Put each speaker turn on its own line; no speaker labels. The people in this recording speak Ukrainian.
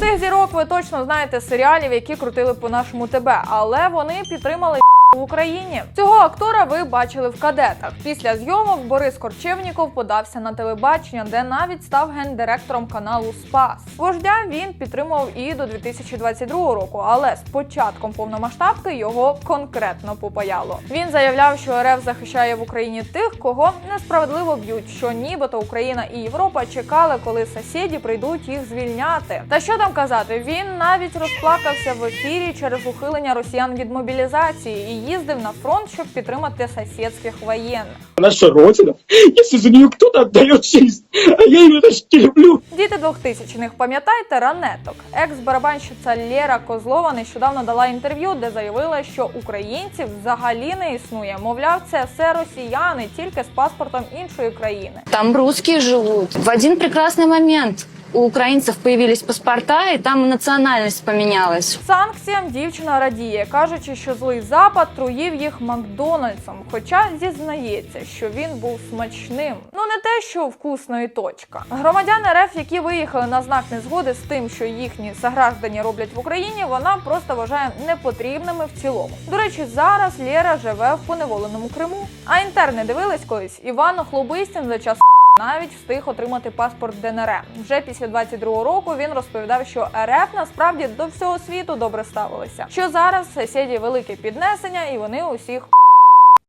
Цих зірок ви точно знаєте серіалів, які крутили по нашому ТБ, але вони підтримали в Україні. Цього актора ви бачили в кадетах. Після зйомок Борис Корчевніков подався на телебачення, де навіть став гендиректором каналу Спас. Вождя він підтримував і до 2022 року, але з початком повномасштабки його конкретно попаяло. Він заявляв, що РФ захищає в Україні тих, кого несправедливо б'ють, що нібито Україна і Європа чекали, коли сусіді прийдуть їх звільняти. Та що там казати? Він навіть розплакався в ефірі через ухилення росіян від мобілізації і їздив на фронт, щоб підтримати сусідських воєнних.
наша Родина, если за нее кто-то отдает а я ее почти люблю.
Діти 2000-х, пам'ятаєте ранеток? Екс-барабанщиця Лєра Козлова нещодавно дала інтерв'ю, де заявила, що українців взагалі не існує. Мовляв, це все росіяни, тільки з паспортом іншої країни.
Там русские живут. В один прекрасный момент у украинцев появились паспорта, и там национальность поменялась.
Санкціям дівчина радіє, кажучи, що злий запад труїв їх Макдональдсом, хоча зізнається, що він був смачним. Ну не те, що вкусно і точка. Громадяни РФ, які виїхали на знак незгоди з тим, що їхні сограждані роблять в Україні, вона просто вважає непотрібними в цілому. До речі, зараз Лєра живе в поневоленому Криму. А інтерни дивились колись Іван Хлобистін за час навіть встиг отримати паспорт ДНР. Вже після 22-го року він розповідав, що РФ насправді до всього світу добре ставилися. Що зараз сусіді велике піднесення, і вони усіх